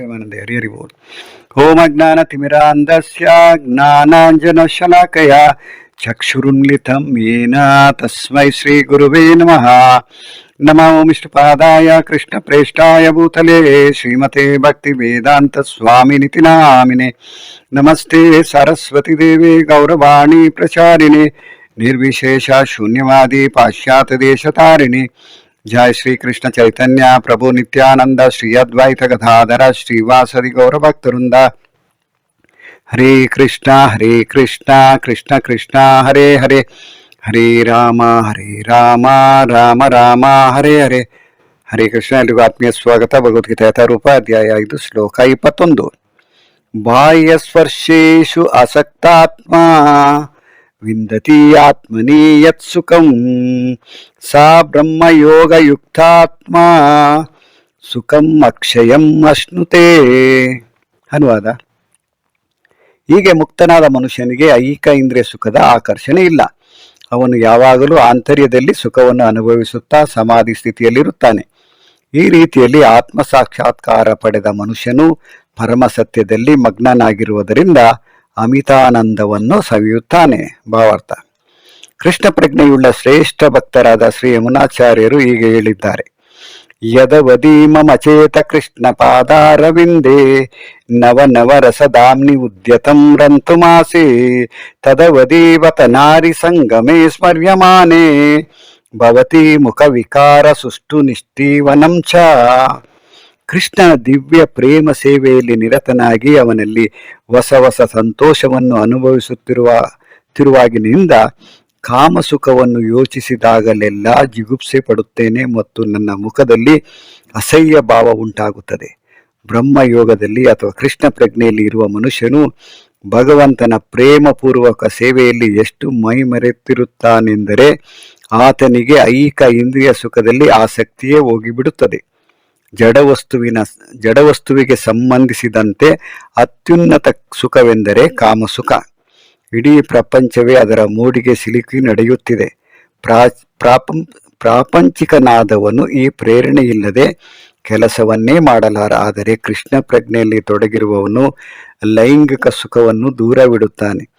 ప్రేమానంద హరి హరి బోల్ ఓం అజ్ఞాన తిమిరాంధస్య జ్ఞానాంజనశలాకయ చక్షురున్మిళితం ఏన తస్మై శ్రీ గురువే నమ నమో మిష్టపాదాయ కృష్ణప్రేష్టాయ భూతలే శ్రీమతే భక్తి వేదాంత స్వామినితి నామినే నమస్తే సరస్వతి దేవి గౌరవాణి ప్రచారిణి నిర్విశేష శూన్యవాది పాశ్చాత్య దేశతారిణి ಜಯ ಶ್ರೀಕೃಷ್ಣ ಚೈತನ್ಯ ಪ್ರಭು ನಿತ್ಯಾನಂದ ಶ್ರೀ ಅದ್ವೈತ ಗದಾಧರ ಶ್ರೀವಾಸದಿ ಗೌರಭಕ್ತವೃಂದ ಹರೇ ಕೃಷ್ಣ ಹರೇ ಕೃಷ್ಣ ಕೃಷ್ಣ ಕೃಷ್ಣ ಹರೇ ಹರೇ ಹರೇ ರಾಮ ಹರೇ ರಾಮ ರಾಮ ರಾಮ ಹರೇ ಹರೇ ಹರೇ ಕೃಷ್ಣ ಎಲ್ರಿಗೂ ಆತ್ಮೀಯ ಸ್ವಾಗತ ಭಗವದ್ಗೀತೆ ಯಥಾರೂಪ ಅಧ್ಯಾಯ ಇದು ಶ್ಲೋಕ ಇಪ್ಪತ್ತೊಂದು। ಬಾಹ್ಯ ಸ್ಪರ್ಶೇಶು ಅಸಕ್ತಾತ್ಮ। ವಿಂದತಿ ಆತ್ಮನಿ ಯತ್ ಸುಖಂ. ಸಾ ಬ್ರಹ್ಮಯೋಗಯುಕ್ತಾತ್ಮ. ಸುಖಂ ಅಕ್ಷಯಂ ಅಶ್ನುತೆ. ಅನುವಾದ. ಹೀಗೆ ಮುಕ್ತನಾದ ಮನುಷ್ಯನಿಗೆ ಐಕ ಇಂದ್ರಿಯ ಸುಖದ ಆಕರ್ಷಣೆ ಇಲ್ಲ. ಅವನು ಯಾವಾಗಲೂ ಆಂತರ್ಯದಲ್ಲಿ ಸುಖವನ್ನು ಅನುಭವಿಸುತ್ತಾ ಸಮಾಧಿ ಸ್ಥಿತಿಯಲ್ಲಿರುತ್ತಾನೆ. ಈ ರೀತಿಯಲ್ಲಿ ಆತ್ಮ ಸಾಕ್ಷಾತ್ಕಾರ ಪಡೆದ ಮನುಷ್ಯನು ಪರಮ ಸತ್ಯದಲ್ಲಿ ಮಗ್ನನಾಗಿರುವುದರಿಂದ ಅಮಿತಾನಂದವನ್ನು ಸವಿಯುತ್ತಾನೆ ಭಾವಾರ್ಥ. ಕೃಷ್ಣ ಪ್ರಜ್ಞೆಯುಳ್ಳ ಶ್ರೇಷ್ಠ ಭಕ್ತರಾದ ಶ್ರೀ ಯಮುನಾಚಾರ್ಯರು ಹೀಗೆ ಹೇಳಿದ್ದಾರೆ. ಯದವದಿ ಮಮಚೇತ ಕೃಷ್ಣ ಪಾದಾರವಿಂದೇ ನವ ನವ ರಸದಾಮ್ನಿ ಉದ್ಯತಂ ರಂತುಮಾಸೆ ತದವದೀವತ ನಾರಿ ಸಂಗಮೇ ಸ್ಮರ್ಯಮಾನೇ ಭವತಿ ಮುಖ ವಿಕಾರ ಸುಷ್ಟು ನಿಷ್ಠೀವನಂ ಚ ಕೃಷ್ಣನ ದಿವ್ಯ ಪ್ರೇಮ ಸೇವೆಯಲ್ಲಿ ನಿರತನಾಗಿ ಅವನಲ್ಲಿ ಹೊಸ ಹೊಸ ಸಂತೋಷವನ್ನು ಅನುಭವಿಸುತ್ತಿರುವ, ತಿರುವಾಗಿನಿಂದ ಕಾಮಸುಖವನ್ನು ಯೋಚಿಸಿದಾಗಲೆಲ್ಲ ಜಿಗುಪ್ಸೆ ಪಡುತ್ತೇನೆ ಮತ್ತು ನನ್ನ ಮುಖದಲ್ಲಿ ಅಸಹ್ಯ ಭಾವ ಉಂಟಾಗುತ್ತದೆ. ಬ್ರಹ್ಮಯೋಗದಲ್ಲಿ ಅಥವಾ ಕೃಷ್ಣ ಪ್ರಜ್ಞೆಯಲ್ಲಿ ಇರುವ ಮನುಷ್ಯನು ಭಗವಂತನ ಪ್ರೇಮಪೂರ್ವಕ ಸೇವೆಯಲ್ಲಿ ಎಷ್ಟು ಮೈಮರೆತಿರುತ್ತಾನೆಂದರೆ ಆತನಿಗೆ ಐಕ ಇಂದ್ರಿಯ ಸುಖದಲ್ಲಿ ಆಸಕ್ತಿಯೇ ಹೋಗಿಬಿಡುತ್ತದೆ. ಜಡವಸ್ತುವಿನ, ಜಡವಸ್ತುವಿಗೆ ಸಂಬಂಧಿಸಿದಂತೆ ಅತ್ಯುನ್ನತ ಸುಖವೆಂದರೆ ಕಾಮಸುಖ. ಇಡೀ ಪ್ರಪಂಚವೇ ಅದರ ಮೂಡಿಗೆ ಸಿಲುಕಿ ನಡೆಯುತ್ತಿದೆ. ಪ್ರಾ, ಪ್ರಾಪಂ, ಪ್ರಾಪಂಚಿಕನಾದವನು ಈ ಪ್ರೇರಣೆಯಿಲ್ಲದೆ ಕೆಲಸವನ್ನೇ ಮಾಡಲಾರ. ಆದರೆ ಕೃಷ್ಣ ಪ್ರಜ್ಞೆಯಲ್ಲಿ ತೊಡಗಿರುವವನು ಲೈಂಗಿಕ ಸುಖವನ್ನು ದೂರವಿಡುತ್ತಾನೆ.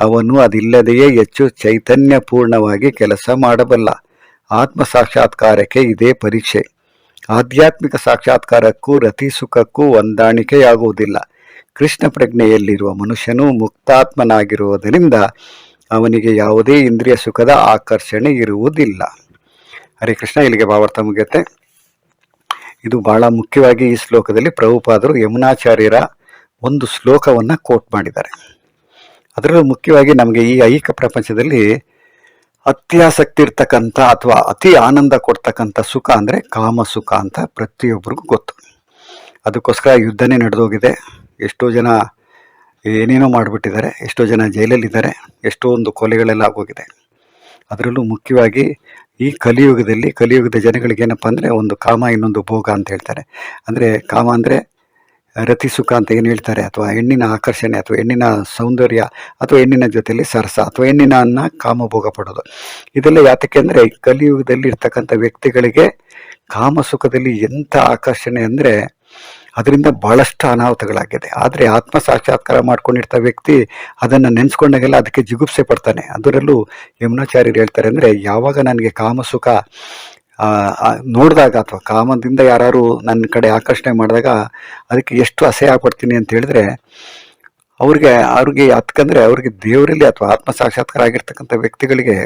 ಅವನು ಅದಿಲ್ಲದೆಯೇ ಹೆಚ್ಚು ಚೈತನ್ಯಪೂರ್ಣವಾಗಿ ಕೆಲಸ ಮಾಡಬಲ್ಲ. ಆತ್ಮ ಸಾಕ್ಷಾತ್ಕಾರಕ್ಕೆ ಇದೇ ಪರೀಕ್ಷೆ. ಆಧ್ಯಾತ್ಮಿಕ ಸಾಕ್ಷಾತ್ಕಾರಕ್ಕೂ ರತಿ ಸುಖಕ್ಕೂ ಹೊಂದಾಣಿಕೆಯಾಗುವುದಿಲ್ಲ. ಕೃಷ್ಣ ಪ್ರಜ್ಞೆಯಲ್ಲಿರುವ ಮನುಷ್ಯನು ಮುಕ್ತಾತ್ಮನಾಗಿರುವುದರಿಂದ ಅವನಿಗೆ ಯಾವುದೇ ಇಂದ್ರಿಯ ಸುಖದ ಆಕರ್ಷಣೆ ಇರುವುದಿಲ್ಲ. ಹರೇ ಕೃಷ್ಣ, ಇಲ್ಲಿಗೆ ಭಾವಾರ್ಥ ಮುಗಿಯುತ್ತೆ. ಇದು ಬಹಳ ಮುಖ್ಯವಾಗಿ ಈ ಶ್ಲೋಕದಲ್ಲಿ ಪ್ರಭುಪಾದರು ಯಮುನಾಚಾರ್ಯರ ಒಂದು ಶ್ಲೋಕವನ್ನು ಕೋಟ್ ಮಾಡಿದ್ದಾರೆ. ಅದರಲ್ಲೂ ಮುಖ್ಯವಾಗಿ ನಮಗೆ ಈ ಐಕ ಪ್ರಪಂಚದಲ್ಲಿ ಅತ್ಯಾಸಕ್ತಿ ಇರ್ತಕ್ಕಂಥ ಅಥವಾ ಅತಿ ಆನಂದ ಕೊಡ್ತಕ್ಕಂಥ ಸುಖ ಅಂದರೆ ಕಾಮ ಸುಖ ಅಂತ ಪ್ರತಿಯೊಬ್ಬರಿಗೂ ಗೊತ್ತು. ಅದಕ್ಕೋಸ್ಕರ ಯುದ್ಧನೇ ನಡೆದೋಗಿದೆ. ಎಷ್ಟೋ ಜನ ಏನೇನೋ ಮಾಡಿಬಿಟ್ಟಿದ್ದಾರೆ, ಎಷ್ಟೋ ಜನ ಜೈಲಲ್ಲಿದ್ದಾರೆ ಒಂದು ಕೊಲೆಗಳೆಲ್ಲ ಆಗೋಗಿದೆ. ಅದರಲ್ಲೂ ಮುಖ್ಯವಾಗಿ ಈ ಕಲಿಯುಗದಲ್ಲಿ, ಕಲಿಯುಗದ ಜನಗಳಿಗೆ ಏನಪ್ಪ ಅಂದರೆ ಒಂದು ಕಾಮ ಇನ್ನೊಂದು ಭೋಗ ಅಂತ ಹೇಳ್ತಾರೆ. ಅಂದರೆ ಕಾಮ ಅಂದರೆ ರತಿ ಸುಖ ಅಂತ ಏನು ಹೇಳ್ತಾರೆ? ಅಥವಾ ಹೆಣ್ಣಿನ ಆಕರ್ಷಣೆ, ಅಥವಾ ಹೆಣ್ಣಿನ ಸೌಂದರ್ಯ, ಅಥವಾ ಹೆಣ್ಣಿನ ಜೊತೆಯಲ್ಲಿ ಸರಸ, ಅಥವಾ ಹೆಣ್ಣಿನ ಅನ್ನ ಕಾಮಭೋಗ ಪಡೋದು. ಇದೆಲ್ಲ ಯಾತಕ್ಕೆ ಅಂದರೆ ಕಲಿಯುಗದಲ್ಲಿ ಇರ್ತಕ್ಕಂಥ ವ್ಯಕ್ತಿಗಳಿಗೆ ಕಾಮ ಸುಖದಲ್ಲಿ ಎಂಥ ಆಕರ್ಷಣೆ ಅಂದರೆ, ಅದರಿಂದ ಬಹಳಷ್ಟು ಅನಾಹುತಗಳಾಗಿದೆ. ಆದರೆ ಆತ್ಮ ಸಾಕ್ಷಾತ್ಕಾರ ಮಾಡ್ಕೊಂಡಿರ್ತ ವ್ಯಕ್ತಿ ಅದನ್ನು ನೆನೆಸ್ಕೊಂಡಾಗೆಲ್ಲ ಅದಕ್ಕೆ ಜಿಗುಪ್ಸೆ ಪಡ್ತಾನೆ. ಅದರಲ್ಲೂ ಯಮುನಾಚಾರ್ಯರು ಹೇಳ್ತಾರೆ ಅಂದರೆ, ಯಾವಾಗ ನನಗೆ ಕಾಮಸುಖ ನೋಡಿದಾಗ ಅಥವಾ ಕಾಮದಿಂದ ಯಾರು ನನ್ನ ಕಡೆ ಆಕರ್ಷಣೆ ಮಾಡಿದಾಗ ಅದಕ್ಕೆ ಎಷ್ಟು ಅಸಹ್ಯ ಪಡ್ತೀನಿ ಅಂತ ಹೇಳಿದ್ರೆ, ಅವ್ರಿಗೆ ಅವ್ರಿಗೆ ಯಾಕಂದರೆ ಅವ್ರಿಗೆ ದೇವರಲ್ಲಿ ಅಥವಾ ಆತ್ಮ ಸಾಕ್ಷಾತ್ಕಾರ ಆಗಿರ್ತಕ್ಕಂಥ ವ್ಯಕ್ತಿಗಳಿಗೆ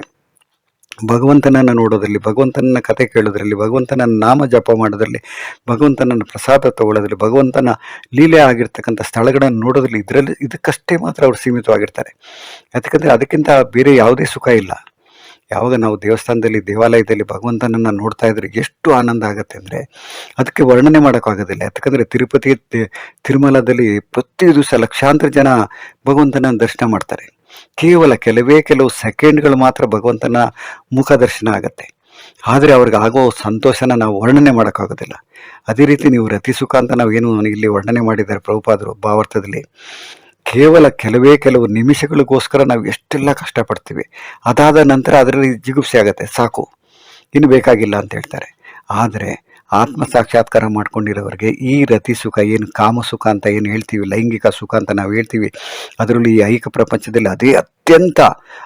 ಭಗವಂತನನ್ನು ನೋಡೋದ್ರಲ್ಲಿ ಭಗವಂತನ ಕತೆ ಕೇಳೋದ್ರಲ್ಲಿ ಭಗವಂತನ ನಾಮ ಜಪ ಮಾಡೋದ್ರಲ್ಲಿ, ಭಗವಂತನನ್ನು ಪ್ರಸಾದ ತಗೊಳ್ಳೋದ್ರಲ್ಲಿ ಭಗವಂತನ ಲೀಲೆ ಆಗಿರ್ತಕ್ಕಂಥ ಸ್ಥಳಗಳನ್ನು ನೋಡೋದ್ರಲ್ಲಿ ಇದರಲ್ಲಿ ಇದಕ್ಕಷ್ಟೇ ಮಾತ್ರ ಅವರು ಸೀಮಿತವಾಗಿರ್ತಾರೆ. ಯಾಕಂದರೆ ಅದಕ್ಕಿಂತ ಬೇರೆ ಯಾವುದೇ ಸುಖ ಇಲ್ಲ. ಯಾವಾಗ ನಾವು ದೇವಸ್ಥಾನದಲ್ಲಿ, ದೇವಾಲಯದಲ್ಲಿ ಭಗವಂತನನ್ನು ನೋಡ್ತಾ ಇದ್ರೆ ಎಷ್ಟು ಆನಂದ ಆಗುತ್ತೆ ಅಂದರೆ ಅದಕ್ಕೆ ವರ್ಣನೆ ಮಾಡೋಕ್ಕಾಗೋದಿಲ್ಲ ಯಾಕಂದರೆ ತಿರುಪತಿ ತಿರುಮಲದಲ್ಲಿ ಪ್ರತಿ ದಿವಸ ಲಕ್ಷಾಂತರ ಜನ ಭಗವಂತನ ದರ್ಶನ ಮಾಡ್ತಾರೆ. ಕೇವಲ ಕೆಲವೇ ಕೆಲವು ಸೆಕೆಂಡ್ಗಳು ಮಾತ್ರ ಭಗವಂತನ ಮುಖ ದರ್ಶನ ಆಗುತ್ತೆ. ಆದರೆ ಅವ್ರಿಗೆ ಆಗೋ ಸಂತೋಷನ ನಾವು ವರ್ಣನೆ ಮಾಡೋಕ್ಕಾಗೋದಿಲ್ಲ ಅದೇ ರೀತಿ ನೀವು ರತಿ ಸುಖ ಅಂತ ನಾವು ಏನು ಇಲ್ಲಿ ವರ್ಣನೆ ಮಾಡಿದ್ದಾರೆ ಪ್ರಭುಪಾದರು ಭಾವಾರ್ಥದಲ್ಲಿ. ಕೇವಲ ಕೆಲವೇ ಕೆಲವು ನಿಮಿಷಗಳಿಗೋಸ್ಕರ ನಾವು ಎಷ್ಟೆಲ್ಲ ಕಷ್ಟಪಡ್ತೀವಿ. ಅದಾದ ನಂತರ ಅದರಲ್ಲಿ ಜಿಗುಪ್ಸೆ ಆಗುತ್ತೆ. ಸಾಕು. ಇನ್ನು ಬೇಕಾಗಿಲ್ಲ ಅಂತ ಹೇಳ್ತಾರೆ. ಆದರೆ ಆತ್ಮ ಸಾಕ್ಷಾತ್ಕಾರ ಮಾಡ್ಕೊಂಡಿರೋರಿಗೆ ಈ ರತಿ ಸುಖ ಏನು ಕಾಮ ಸುಖ ಅಂತ ಏನು ಹೇಳ್ತೀವಿ, ಲೈಂಗಿಕ ಸುಖ ಅಂತ ನಾವು ಹೇಳ್ತೀವಿ, ಅದರಲ್ಲಿ ಈ ಐಕ ಪ್ರಪಂಚದಲ್ಲಿ ಅದೇ ಅತ್ಯಂತ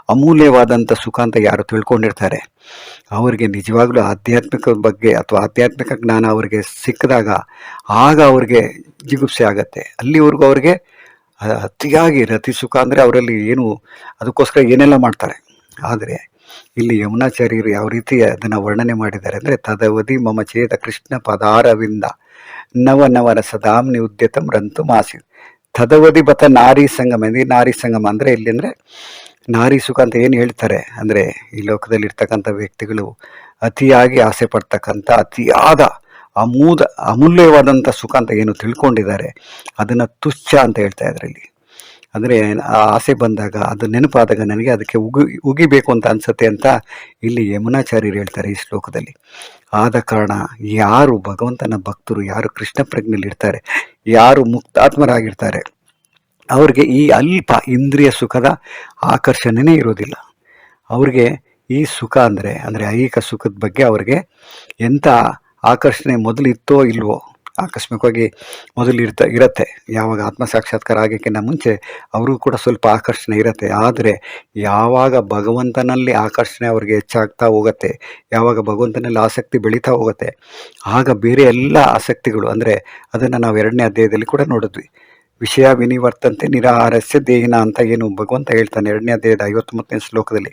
ಅಮೂಲ್ಯವಾದಂಥ ಸುಖ ಅಂತ ಯಾರು ತಿಳ್ಕೊಂಡಿರ್ತಾರೆ. ಅವರಿಗೆ ನಿಜವಾಗ್ಲೂ ಆಧ್ಯಾತ್ಮಿಕ ಬಗ್ಗೆ ಅಥವಾ ಆಧ್ಯಾತ್ಮಿಕ ಜ್ಞಾನ ಅವರಿಗೆ ಸಿಕ್ಕಿದಾಗ ಆಗ ಅವ್ರಿಗೆ ಜಿಗುಪ್ಸೆ ಆಗತ್ತೆ. ಅಲ್ಲಿವರೆಗೂ ಅವ್ರಿಗೆ ಅತಿಯಾಗಿ ರತಿ ಸುಖ ಅಂದರೆ ಅವರಲ್ಲಿ ಏನು, ಅದಕ್ಕೋಸ್ಕರ ಏನೆಲ್ಲ ಮಾಡ್ತಾರೆ. ಆದರೆ, ಇಲ್ಲಿ ಯಮುನಾಚಾರ್ಯರು ಯಾವ ರೀತಿ ಅದನ್ನು ವರ್ಣನೆ ಮಾಡಿದ್ದಾರೆ ಅಂದರೆ, ತದವಧಿ ಮಮ ಚೇತ ಕೃಷ್ಣ ಪದಾರವಿಂದ ನವ ನವರ ಸದಾಮ್ನಿ ಉದ್ಯತಂ ರಂತು ಮಾಸಿ ತದವಧಿ ಬತ ನಾರಿ ಸಂಗಮ ಅಂದರೆ ನಾರಿ ಸಂಗಮ ಅಂದರೆ ಇಲ್ಲಿ ಅಂದರೆ ನಾರಿ ಸುಖ ಅಂತ ಏನು ಹೇಳ್ತಾರೆ ಅಂದರೆ, ಈ ಲೋಕದಲ್ಲಿ ಇರ್ತಕ್ಕಂಥ ವ್ಯಕ್ತಿಗಳು ಅತಿಯಾಗಿ ಆಸೆ ಪಡ್ತಕ್ಕಂಥ, ಅತಿಯಾದ ಅಮೂದ ಅಮೂಲ್ಯವಾದಂಥ ಸುಖ ಅಂತ ಏನು ತಿಳ್ಕೊಂಡಿದ್ದಾರೆ, ಅದನ್ನು ತುಚ್ಛ ಅಂತ ಹೇಳ್ತಾ ಇದ್ರಲ್ಲಿ. ಅಂದರೆ ಆ ಆಸೆ ಬಂದಾಗ, ಅದು ನೆನಪಾದಾಗ ನನಗೆ ಅದಕ್ಕೆ ಉಗಿ, ಉಗಿಬೇಕು ಅಂತ ಅನಿಸುತ್ತೆ ಅಂತ ಇಲ್ಲಿ ಯಮುನಾಚಾರ್ಯರು ಹೇಳ್ತಾರೆ ಈ ಶ್ಲೋಕದಲ್ಲಿ. ಆದ ಕಾರಣ ಯಾರು ಭಗವಂತನ ಭಕ್ತರು, ಯಾರು ಕೃಷ್ಣ ಪ್ರಜ್ಞೆಯಲ್ಲಿ ಇರ್ತಾರೆ, ಯಾರು ಮುಕ್ತಾತ್ಮರಾಗಿರ್ತಾರೆ, ಅವ್ರಿಗೆ ಈ ಅಲ್ಪ ಇಂದ್ರಿಯ ಸುಖದ ಆಕರ್ಷಣೆನೇ ಇರೋದಿಲ್ಲ. ಅವ್ರಿಗೆ ಈ ಸುಖ ಅಂದರೆ ಅಂದರೆ ಐಹಿಕ ಸುಖದ ಬಗ್ಗೆ ಅವ್ರಿಗೆ ಎಂಥ ಆಕರ್ಷಣೆ ಮೊದಲು ಇತ್ತೋ ಇಲ್ವೋ, ಆಕಸ್ಮಿಕವಾಗಿ ಮೊದಲು ಇರ್ತ, ಇರತ್ತೆ. ಯಾವಾಗ ಆತ್ಮ ಸಾಕ್ಷಾತ್ಕಾರ ಆಗೋಕ್ಕಿಂತ ಮುಂಚೆ ಅವರಿಗೂ ಕೂಡ ಸ್ವಲ್ಪ ಆಕರ್ಷಣೆ ಇರತ್ತೆ. ಆದರೆ ಯಾವಾಗ ಭಗವಂತನಲ್ಲಿ ಆಕರ್ಷಣೆ ಅವ್ರಿಗೆ ಹೆಚ್ಚಾಗ್ತಾ ಹೋಗುತ್ತೆ, ಯಾವಾಗ ಭಗವಂತನಲ್ಲಿ ಆಸಕ್ತಿ ಬೆಳೀತಾ ಹೋಗುತ್ತೆ, ಆಗ ಬೇರೆ ಎಲ್ಲ ಆಸಕ್ತಿಗಳು, ಅಂದರೆ ಅದನ್ನು ನಾವು ಎರಡನೇ ಅಧ್ಯಾಯದಲ್ಲಿ ಕೂಡ ನೋಡಿದ್ವಿ. ವಿಷಯ ವಿನಿವರ್ತಂತೆ ನಿರಾಹಾರಸ್ಯ ದೇಹಿನ ಅಂತ ಏನು ಭಗವಂತ ಹೇಳ್ತಾನೆ. ಎರಡನೇ ಅಧ್ಯಾಯದ ಐವತ್ತೊಂಬತ್ತನೇ ಶ್ಲೋಕದಲ್ಲಿ,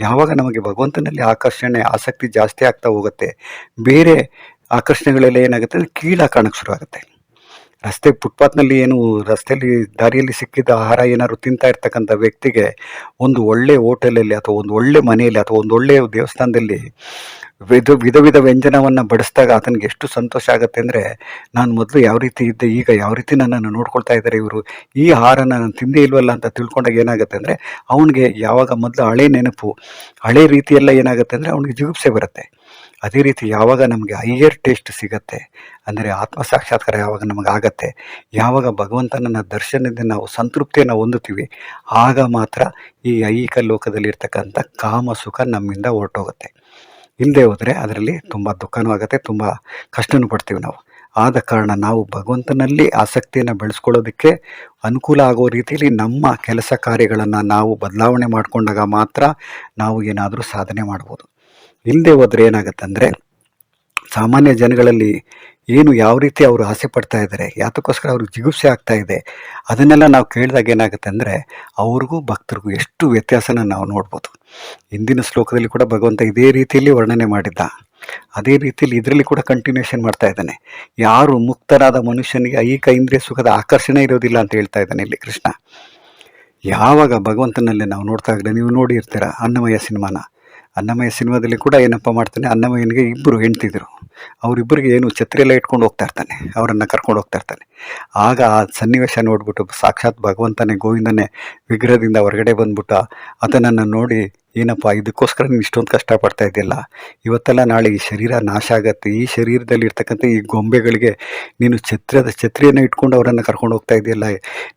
ಯಾವಾಗ ನಮಗೆ ಭಗವಂತನಲ್ಲಿ ಆಕರ್ಷಣೆ ಆಸಕ್ತಿ ಜಾಸ್ತಿ ಆಗ್ತಾ ಹೋಗುತ್ತೆ, ಬೇರೆ ಆಕರ್ಷಣೆಗಳೆಲ್ಲ ಏನಾಗುತ್ತೆ ಕೀಳ ಕಾಣಕ್ಕೆ ಶುರು ಆಗುತ್ತೆ ರಸ್ತೆ ಫುಟ್ಪಾತ್ನಲ್ಲಿ ಏನು ರಸ್ತೆಯಲ್ಲಿ ದಾರಿಯಲ್ಲಿ ಸಿಕ್ಕಿದ ಆಹಾರ ಏನಾದ್ರು ತಿಂತಾ ಇರ್ತಕ್ಕಂಥ ವ್ಯಕ್ತಿಗೆ ಒಂದು ಒಳ್ಳೆ ಹೋಟೆಲಲ್ಲಿ ಅಥವಾ ಒಂದು ಒಳ್ಳೆ ಮನೆಯಲ್ಲಿ ಅಥವಾ ಒಂದು ಒಳ್ಳೆ ದೇವಸ್ಥಾನದಲ್ಲಿ ವಿಧ ವಿಧ ವಿಧ ವ್ಯಂಜನವನ್ನು ಬಡಿಸಿದಾಗ ಆತನಿಗೆ ಎಷ್ಟು ಸಂತೋಷ ಆಗುತ್ತೆ ಅಂದರೆ, ನಾನು ಮೊದಲು ಯಾವ ರೀತಿ ಇದ್ದೆ, ಈಗ ಯಾವ ರೀತಿ ನನ್ನನ್ನು ನೋಡ್ಕೊಳ್ತಾ ಇದ್ದಾರೆ ಇವರು? ಈ ಆಹಾರನ ನಾನು ತಿಂದೇ ಇಲ್ವಲ್ಲ? ಅಂತ ತಿಳ್ಕೊಂಡಾಗ ಏನಾಗುತ್ತೆ ಅಂದರೆ, ಅವನಿಗೆ ಯಾವಾಗ ಮೊದಲು ಹಳೆ ನೆನಪು, ಹಳೆ ರೀತಿಯೆಲ್ಲ ಏನಾಗುತ್ತೆ ಅಂದರೆ, ಅವನಿಗೆ ಜಿಗುಪ್ಸೆ ಬರುತ್ತೆ. ಅದೇ ರೀತಿ ಯಾವಾಗ ನಮಗೆ ಹೈಯರ್ ಟೇಸ್ಟ್ ಸಿಗತ್ತೆ, ಅಂದರೆ ಆತ್ಮ ಸಾಕ್ಷಾತ್ಕಾರ ಯಾವಾಗ ನಮಗೆ ಆಗತ್ತೆ, ಯಾವಾಗ ಭಗವಂತನನ್ನ ದರ್ಶನದಿಂದ ನಾವು ಸಂತೃಪ್ತಿಯನ್ನು ಹೊಂದುತ್ತೀವಿ, ಆಗ ಮಾತ್ರ ಈ ಐಹಿಕ ಲೋಕದಲ್ಲಿ ಇರ್ತಕ್ಕಂಥ ಕಾಮ ಸುಖ ನಮ್ಮಿಂದ ಹೊರಟೋಗುತ್ತೆ. ಇಲ್ಲದೆ ಹೋದರೆ ಅದರಲ್ಲಿ ತುಂಬ ದುಃಖನೂ ಆಗುತ್ತೆ, ತುಂಬ ಕಷ್ಟನೂ ಪಡ್ತೀವಿ ನಾವು. ಆದ ಕಾರಣ ನಾವು ಭಗವಂತನಲ್ಲಿ ಆಸಕ್ತಿಯನ್ನು ಬೆಳೆಸ್ಕೊಳ್ಳೋದಕ್ಕೆ ಅನುಕೂಲ ಆಗೋ ರೀತಿಯಲ್ಲಿ ನಮ್ಮ ಕೆಲಸ ಕಾರ್ಯಗಳನ್ನು ನಾವು ಬದಲಾವಣೆ ಮಾಡಿಕೊಂಡಾಗ ಮಾತ್ರ ನಾವು ಏನಾದರೂ ಸಾಧನೆ ಮಾಡ್ಬೋದು. ಇಲ್ಲದೆ ಹೋದರೆ ಏನಾಗುತ್ತೆ ಅಂದರೆ ಸಾಮಾನ್ಯ ಜನಗಳಲ್ಲಿ ಏನು ಯಾವ ರೀತಿ ಅವರು ಆಸೆ ಪಡ್ತಾ ಇದ್ದಾರೆ ಯಾತಕ್ಕೋಸ್ಕರ ಅವ್ರಿಗೆ ಜಿಗುಪ್ಸೆ ಆಗ್ತಾ ಇದೆ, ಅದನ್ನೆಲ್ಲ ನಾವು ಕೇಳಿದಾಗ ಏನಾಗುತ್ತೆ ಅಂದರೆ ಅವ್ರಿಗೂ ಭಕ್ತರಿಗೂ ಎಷ್ಟು ವ್ಯತ್ಯಾಸನ ನಾವು ನೋಡ್ಬೋದು. ಹಿಂದಿನ ಶ್ಲೋಕದಲ್ಲಿ ಕೂಡ ಭಗವಂತ ಇದೇ ರೀತಿಯಲ್ಲಿ ವರ್ಣನೆ ಮಾಡಿದ್ದ. ಅದೇ ರೀತಿಯಲ್ಲಿ ಇದರಲ್ಲಿ ಕೂಡ ಕಂಟಿನ್ಯೂಷನ್ ಮಾಡ್ತಾ ಇದ್ದಾನೆ. ಯಾರು ಮುಕ್ತರಾದ ಮನುಷ್ಯನಿಗೆ ಐಕ ಇಂದ್ರಿಯ ಸುಖದ ಆಕರ್ಷಣೆ ಇರೋದಿಲ್ಲ ಅಂತ ಹೇಳ್ತಾ ಇದ್ದಾನೆ ಇಲ್ಲಿ ಕೃಷ್ಣ. ಯಾವಾಗ ಭಗವಂತನಲ್ಲಿ ನಾವು ನೋಡ್ತಾ ಇದ್ರೆ ನೀವು ನೋಡಿರ್ತೀರ, ಅನ್ನಮಯ ಸಿನಿಮಾನ. ಅನ್ನಮಯ ಸಿನಿಮಾದಲ್ಲಿ ಕೂಡ ಏನಪ್ಪ ಮಾಡ್ತಾನೆ ಅನ್ನಮಯ್ಯನಿಗೆ ಇಬ್ಬರು ಹೆಂಡ್ತಿದ್ರು. ಅವರಿಬ್ಬರಿಗೆ ಏನು ಛತ್ರಿ ಎಲ್ಲ ಇಟ್ಕೊಂಡು ಹೋಗ್ತಾ ಇರ್ತಾನೆ, ಅವರನ್ನು ಕರ್ಕೊಂಡು ಹೋಗ್ತಾ ಇರ್ತಾನೆ. ಆಗ ಆ ಸನ್ನಿವೇಶ ನೋಡಿಬಿಟ್ಟು ಸಾಕ್ಷಾತ್ ಭಗವಂತನೇ ಗೋವಿಂದನೇ ವಿಗ್ರಹದಿಂದ ಹೊರಗಡೆ ಬಂದ್ಬಿಟ್ಟು ಆತನನ್ನು ನೋಡಿ, ಏನಪ್ಪ, ಇದಕ್ಕೋಸ್ಕರ ನೀನು ಇಷ್ಟೊಂದು ಕಷ್ಟಪಡ್ತಾ ಇದೆಯಲ್ಲ ಇವತ್ತೆಲ್ಲ ನಾಳೆ ಈ ಶರೀರ ನಾಶ ಆಗತ್ತೆ. ಈ ಶರೀರದಲ್ಲಿ ಇರ್ತಕ್ಕಂಥ ಈ ಗೊಂಬೆಗಳಿಗೆ ನೀನು ಛತ್ರದ ಛತ್ರಿಯನ್ನು ಇಟ್ಕೊಂಡು ಅವರನ್ನು ಕರ್ಕೊಂಡು ಹೋಗ್ತಾ ಇದೆಯಲ್ಲ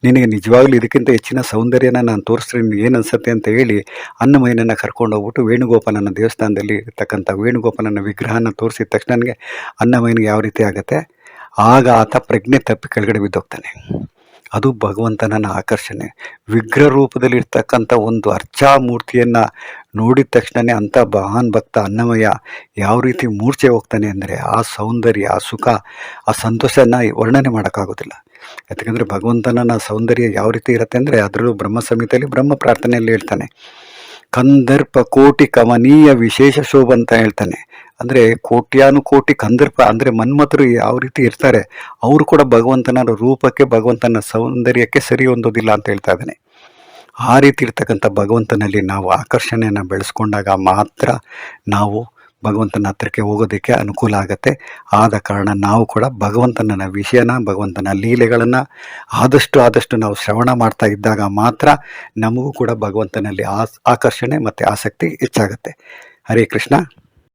ನಿನಗೆ ನಿಜವಾಗ್ಲೂ ಇದಕ್ಕಿಂತ ಹೆಚ್ಚಿನ ಸೌಂದರ್ಯನ ನಾನು ತೋರಿಸ್ತೀನಿ ಏನು ಅನಿಸುತ್ತೆ ಅಂತ ಹೇಳಿ ಅನ್ನಮಯ್ಯನನ್ನು ಕರ್ಕೊಂಡು ಹೋಗ್ಬಿಟ್ಟು ವೇಣುಗೋಪಾಲನ ದೇವಸ್ಥಾನದಲ್ಲಿ ಇರ್ತಕ್ಕಂಥ ವೇಣುಗೋಪಾಲನ ವಿಗ್ರಹನ ತೋರಿಸಿದ ತಕ್ಷಣ ಅನ್ನಮಯ್ಯನಿಗೆ ಯಾವ ರೀತಿ ಆಗುತ್ತೆ? ಆಗ ಆತ ಪ್ರಜ್ಞೆ ತಪ್ಪಿ ಕೆಳಗಡೆ ಬಿದ್ದೋಗ್ತಾನೆ. ಅದು ಭಗವಂತನ ಆಕರ್ಷಣೆ. ವಿಗ್ರಹ ರೂಪದಲ್ಲಿ ಇರ್ತಕ್ಕಂಥ ಒಂದು ಅರ್ಚಾ ಮೂರ್ತಿಯನ್ನು ನೋಡಿದ ತಕ್ಷಣವೇ ಅಂಥ ಮಹಾನ್ ಭಕ್ತ ಅನ್ನಮಯ್ಯ ಯಾವ ರೀತಿ ಮೂರ್ಛೆ ಹೋಗ್ತಾನೆ ಅಂದರೆ ಆ ಸೌಂದರ್ಯ, ಆ ಸುಖ, ಆ ಸಂತೋಷನ ವರ್ಣನೆ ಮಾಡೋಕ್ಕಾಗೋದಿಲ್ಲ. ಯಾಕಂದರೆ ಭಗವಂತನ ಸೌಂದರ್ಯ ಯಾವ ರೀತಿ ಇರುತ್ತೆ ಅಂದರೆ ಅದರಲ್ಲೂ ಬ್ರಹ್ಮ ಸಂಹಿತೆಯಲ್ಲಿ ಬ್ರಹ್ಮ ಪ್ರಾರ್ಥನೆಯಲ್ಲಿ ಹೇಳ್ತಾನೆ. ಕಂದರ್ಪ ಕೋಟಿ ಕಮನೀಯ ವಿಶೇಷ ಶೋಭ ಅಂತ ಹೇಳ್ತಾನೆ. ಅಂದರೆ ಕೋಟ್ಯಾನು ಕೋಟಿ ಕಂದರ್ಪ ಅಂದರೆ ಮನ್ಮಥರು ಯಾವ ರೀತಿ ಇರ್ತಾರೆ, ಅವರು ಕೂಡ ಭಗವಂತನ ರೂಪಕ್ಕೆ, ಭಗವಂತನ ಸೌಂದರ್ಯಕ್ಕೆ ಸರಿ ಹೊಂದೋದಿಲ್ಲ ಅಂತ ಹೇಳ್ತಾ ಇದ್ದಾನೆ. ಆ ರೀತಿ ಇರ್ತಕ್ಕಂಥ ಭಗವಂತನಲ್ಲಿ ನಾವು ಆಕರ್ಷಣೆಯನ್ನು ಬೆಳೆಸ್ಕೊಂಡಾಗ ಮಾತ್ರ ನಾವು ಭಗವಂತನ ಹತ್ರಕ್ಕೆ ಹೋಗೋದಕ್ಕೆ ಅನುಕೂಲ ಆಗುತ್ತೆ. ಆದ ಕಾರಣ ನಾವು ಕೂಡ ಭಗವಂತನ ವಿಷಯನ, ಭಗವಂತನ ಲೀಲೆಗಳನ್ನು ಆದಷ್ಟು ಆದಷ್ಟು ನಾವು ಶ್ರವಣ ಮಾಡ್ತಾ ಇದ್ದಾಗ ಮಾತ್ರ ನಮಗೂ ಕೂಡ ಭಗವಂತನಲ್ಲಿ ಆಕರ್ಷಣೆ ಮತ್ತು ಆಸಕ್ತಿ ಹೆಚ್ಚಾಗುತ್ತೆ. ಹರೇ ಕೃಷ್ಣ.